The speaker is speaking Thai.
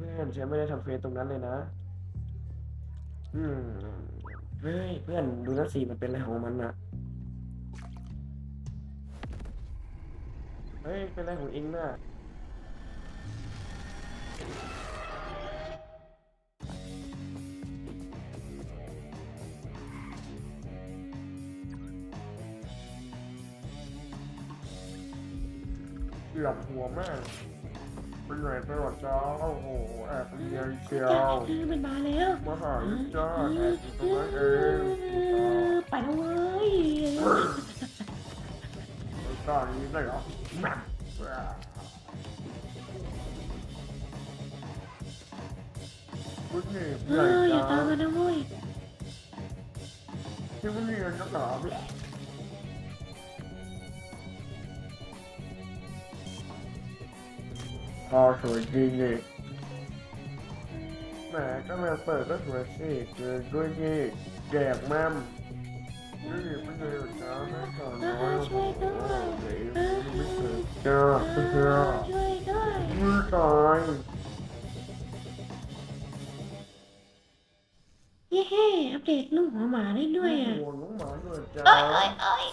เพื่อนฉันไม่ได้ทำเฟซตรงนั้นเลยนะ อืมเฮ้ยเพื่อนดูนั่นสิมันเป็นอะไรของมันอะเฮ้ยเป็นอะไรของเองน่ะหลับหัวมาก เป็นไรไปหรอจ้าโอ้โหแอบเรียนเชียจ้าวเออมันมาแล้วมาหาลูกจ้าแอบอยู่ตรงนั้นเองเออไปแล้วเว้ยตอนนี้ได้เหรอคุณนี่เอออย่าตามมานะเว้ยที่คุณนี่นักหนา พอสวยจริงนี่แหมก็มาเปิดก็สวยสิเกินด้วยนี่แดกแม่มนี่มันเลยจ้าแม่ก่อนน้อยโอ้โหเดี๋ยวไม่เคยจ้าเจ้าช่วยด้วยมือตายเย้อัปเดตลูกหัวหมาได้ด้วยอะโอ้โหน้องหมาด้วยจ้าเอ้ยเอ้ยเอ้ย